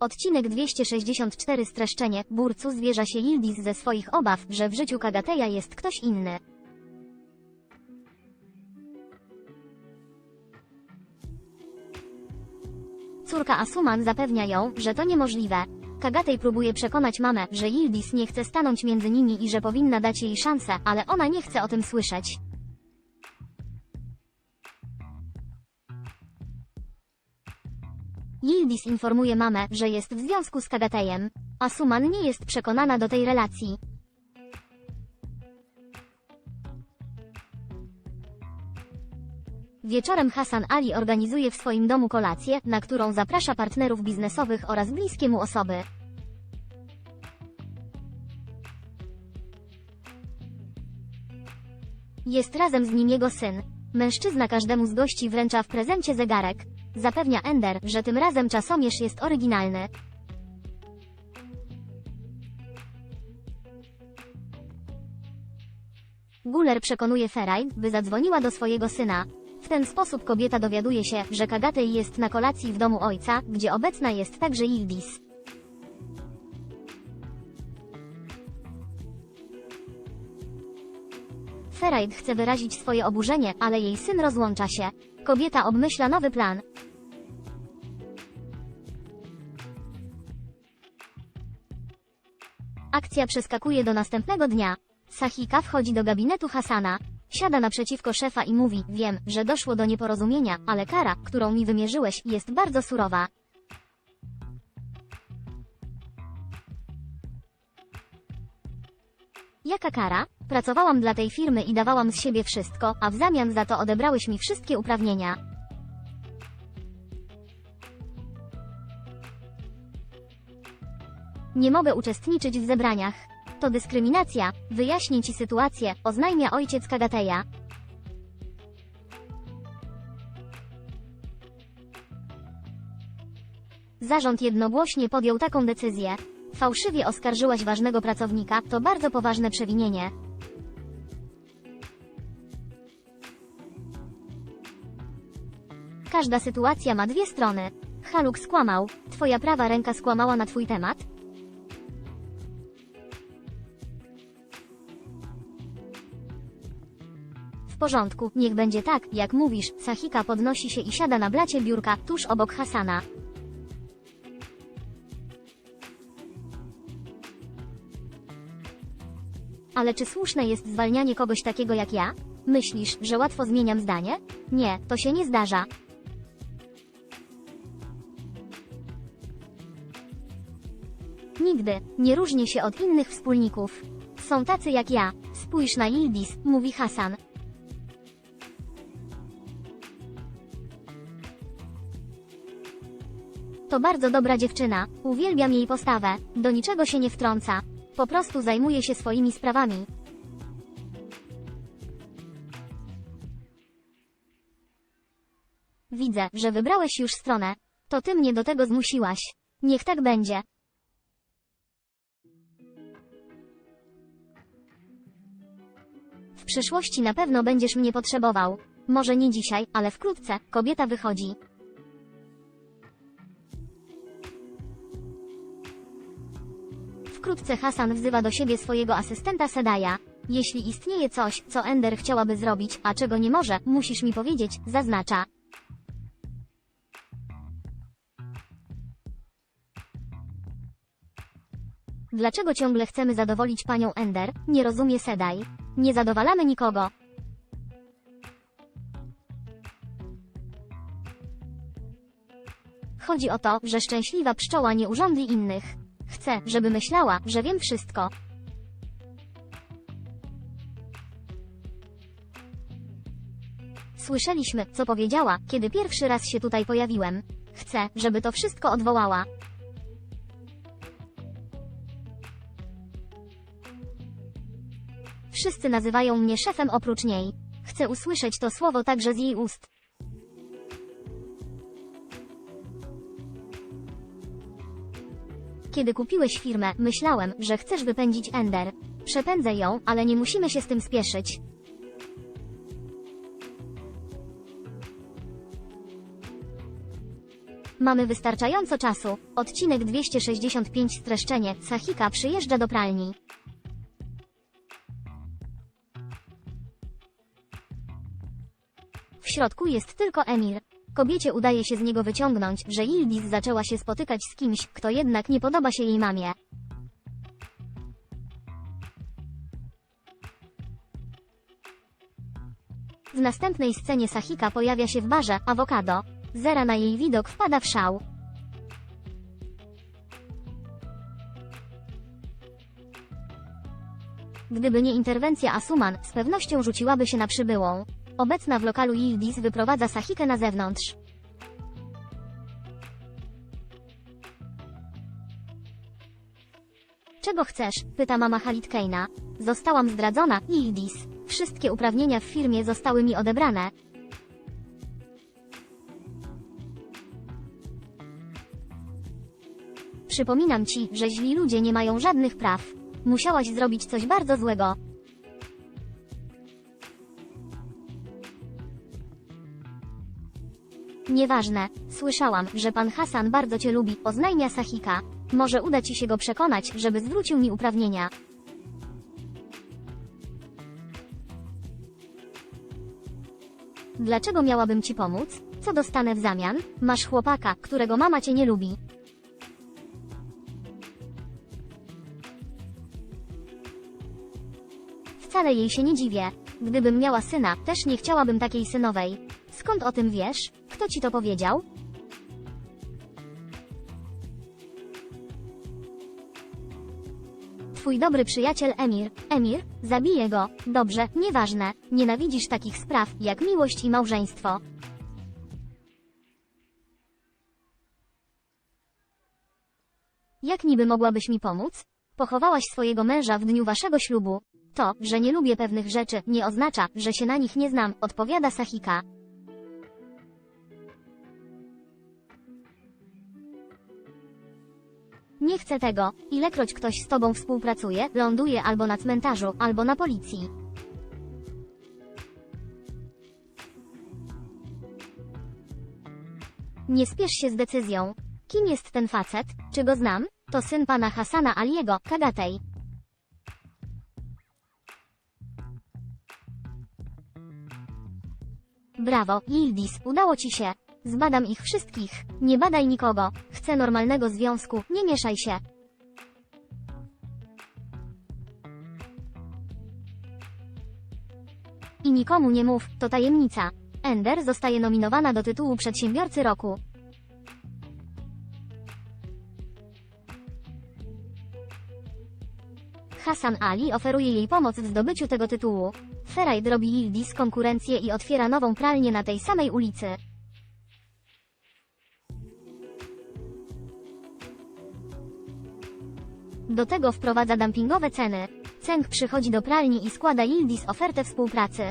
Odcinek 264 Streszczenie. Burcu zwierza się Yildiz ze swoich obaw, że w życiu Kagateja jest ktoś inny. Córka Asuman zapewnia ją, że to niemożliwe. Kagatej próbuje przekonać mamę, że Yildiz nie chce stanąć między nimi i że powinna dać jej szansę, ale ona nie chce o tym słyszeć. Yildiz informuje mamę, że jest w związku z Kagatejem. Asuman nie jest przekonana do tej relacji. Wieczorem Hasan Ali organizuje w swoim domu kolację, na którą zaprasza partnerów biznesowych oraz bliskie mu osoby. Jest razem z nim jego syn. Mężczyzna każdemu z gości wręcza w prezencie zegarek. Zapewnia Ender, że tym razem czasomierz jest oryginalny. Guler przekonuje Feraj, by zadzwoniła do swojego syna. W ten sposób kobieta dowiaduje się, że Kagatej jest na kolacji w domu ojca, gdzie obecna jest także Yildiz. Feraid chce wyrazić swoje oburzenie, ale jej syn rozłącza się. Kobieta obmyśla nowy plan. Akcja przeskakuje do następnego dnia. Sahika wchodzi do gabinetu Hasana. Siada naprzeciwko szefa i mówi, wiem, że doszło do nieporozumienia, ale kara, którą mi wymierzyłeś, jest bardzo surowa. Jaka kara? Pracowałam dla tej firmy i dawałam z siebie wszystko, a w zamian za to odebrałeś mi wszystkie uprawnienia. Nie mogę uczestniczyć w zebraniach. To dyskryminacja. Wyjaśnię ci sytuację, oznajmia ojciec Kagateja. Zarząd jednogłośnie podjął taką decyzję. Fałszywie oskarżyłaś ważnego pracownika, to bardzo poważne przewinienie. Każda sytuacja ma dwie strony. Haluk skłamał. Twoja prawa ręka skłamała na twój temat? Porządku, niech będzie tak, jak mówisz. Sahika podnosi się i siada na blacie biurka, tuż obok Hasana. Ale czy słuszne jest zwalnianie kogoś takiego jak ja? Myślisz, że łatwo zmieniam zdanie? Nie, to się nie zdarza. Nigdy, nie różnię się od innych wspólników. Są tacy jak ja. Spójrz na Yildiz, mówi Hasan. To bardzo dobra dziewczyna, uwielbiam jej postawę, do niczego się nie wtrąca. Po prostu zajmuje się swoimi sprawami. Widzę, że wybrałeś już stronę. To ty mnie do tego zmusiłaś. Niech tak będzie. W przyszłości na pewno będziesz mnie potrzebował. Może nie dzisiaj, ale wkrótce, kobieta wychodzi. Wkrótce Hasan wzywa do siebie swojego asystenta Sedaja. Jeśli istnieje coś, co Ender chciałaby zrobić, a czego nie może, musisz mi powiedzieć, zaznacza. Dlaczego ciągle chcemy zadowolić panią Ender? Nie rozumie Sedaj. Nie zadowalamy nikogo. Chodzi o to, że szczęśliwa pszczoła nie urządli innych. Chcę, żeby myślała, że wiem wszystko. Słyszeliśmy, co powiedziała, kiedy pierwszy raz się tutaj pojawiłem. Chcę, żeby to wszystko odwołała. Wszyscy nazywają mnie szefem oprócz niej. Chcę usłyszeć to słowo także z jej ust. Kiedy kupiłeś firmę, myślałem, że chcesz wypędzić Ender. Przepędzę ją, ale nie musimy się z tym spieszyć. Mamy wystarczająco czasu. Odcinek 265 streszczenie. Sahika przyjeżdża do pralni. W środku jest tylko Emir. Kobiecie udaje się z niego wyciągnąć, że Ildis zaczęła się spotykać z kimś, kto jednak nie podoba się jej mamie. W następnej scenie Sahika pojawia się w barze, awokado. Zera na jej widok wpada w szał. Gdyby nie interwencja Asuman, z pewnością rzuciłaby się na przybyłą. Obecna w lokalu Yildiz wyprowadza Sahikę na zewnątrz. Czego chcesz? pyta mama Halid Keina. Zostałam zdradzona, Yildiz. Wszystkie uprawnienia w firmie zostały mi odebrane. Przypominam ci, że źli ludzie nie mają żadnych praw. Musiałaś zrobić coś bardzo złego. Nieważne, słyszałam, że pan Hasan bardzo cię lubi, oznajmia Sahika. Może uda ci się go przekonać, żeby zwrócił mi uprawnienia. Dlaczego miałabym ci pomóc? Co dostanę w zamian? Masz chłopaka, którego mama cię nie lubi. Wcale jej się nie dziwię. Gdybym miała syna, też nie chciałabym takiej synowej. Skąd o tym wiesz? Kto ci to powiedział? Twój dobry przyjaciel Emir. Emir? Zabiję go. Dobrze, nieważne. Nienawidzisz takich spraw, jak miłość i małżeństwo. Jak niby mogłabyś mi pomóc? Pochowałaś swojego męża w dniu waszego ślubu. To, że nie lubię pewnych rzeczy, nie oznacza, że się na nich nie znam, odpowiada Sahika. Nie chcę tego. Ilekroć ktoś z tobą współpracuje, ląduje albo na cmentarzu, albo na policji. Nie spiesz się z decyzją. Kim jest ten facet? Czy go znam? To syn pana Hasana Aliego, Kagatej. Brawo, Yildiz, udało ci się. Zbadam ich wszystkich. Nie badaj nikogo. Chcę normalnego związku, nie mieszaj się. I nikomu nie mów, to tajemnica. Ender zostaje nominowana do tytułu Przedsiębiorcy Roku. Hasan Ali oferuje jej pomoc w zdobyciu tego tytułu. Feraid robi Yildiz konkurencję i otwiera nową pralnię na tej samej ulicy. Do tego wprowadza dumpingowe ceny. Ceng przychodzi do pralni i składa Yildiz ofertę współpracy.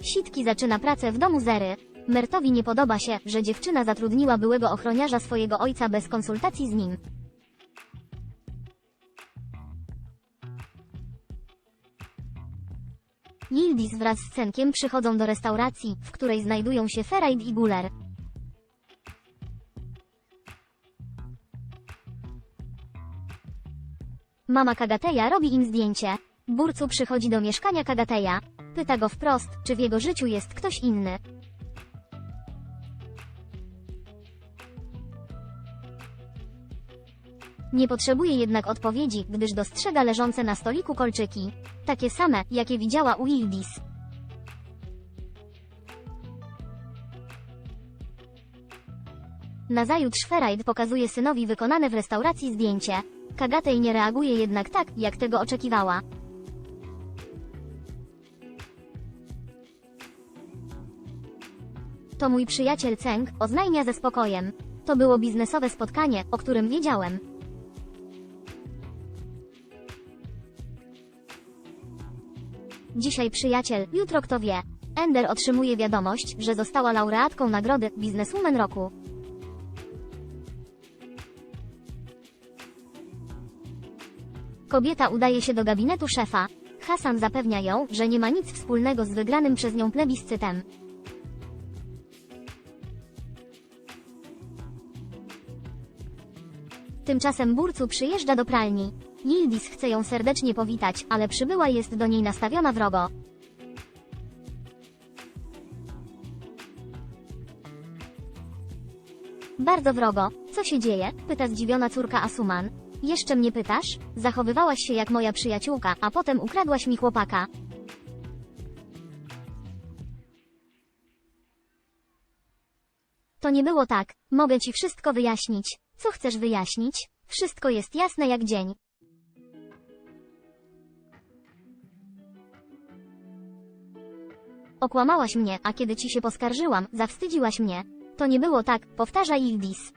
Sitki zaczyna pracę w domu Zery. Mertowi nie podoba się, że dziewczyna zatrudniła byłego ochroniarza swojego ojca bez konsultacji z nim. Yildiz wraz z Cenkiem przychodzą do restauracji, w której znajdują się Feraid i Guler. Mama Kagateja robi im zdjęcie. Burcu przychodzi do mieszkania Kagateja. Pyta go wprost, czy w jego życiu jest ktoś inny. Nie potrzebuje jednak odpowiedzi, gdyż dostrzega leżące na stoliku kolczyki. Takie same, jakie widziała u Yildiz. Nazajutrz Feraid pokazuje synowi wykonane w restauracji zdjęcie. Kagatej nie reaguje jednak tak, jak tego oczekiwała. To mój przyjaciel Ceng, oznajmia ze spokojem. To było biznesowe spotkanie, o którym wiedziałem. Dzisiaj przyjaciel, jutro kto wie. Ender otrzymuje wiadomość, że została laureatką nagrody Bizneswoman Roku. Kobieta udaje się do gabinetu szefa. Hasan zapewnia ją, że nie ma nic wspólnego z wygranym przez nią plebiscytem. Tymczasem Burcu przyjeżdża do pralni. Yildiz chce ją serdecznie powitać, ale przybyła jest do niej nastawiona wrogo. Bardzo wrogo. Co się dzieje? Pyta zdziwiona córka Asuman. Jeszcze mnie pytasz? Zachowywałaś się jak moja przyjaciółka, a potem ukradłaś mi chłopaka. To nie było tak. Mogę ci wszystko wyjaśnić. Co chcesz wyjaśnić? Wszystko jest jasne jak dzień. Okłamałaś mnie, a kiedy ci się poskarżyłam, zawstydziłaś mnie. To nie było tak, powtarza Yildiz.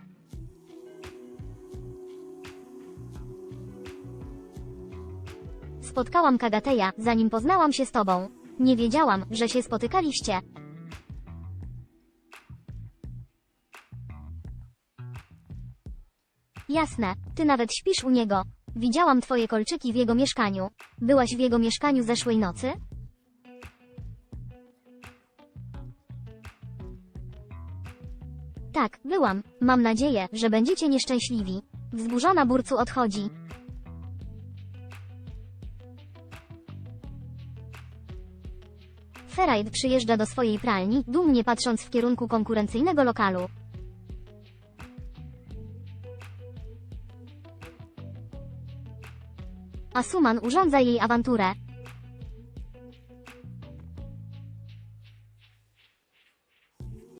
Spotkałam Kagateja, zanim poznałam się z tobą. Nie wiedziałam, że się spotykaliście. Jasne, ty nawet śpisz u niego. Widziałam twoje kolczyki w jego mieszkaniu. Byłaś w jego mieszkaniu zeszłej nocy? Tak, byłam. Mam nadzieję, że będziecie nieszczęśliwi. Wzburzona Burcu odchodzi. Ferajd przyjeżdża do swojej pralni, dumnie patrząc w kierunku konkurencyjnego lokalu. Asuman urządza jej awanturę.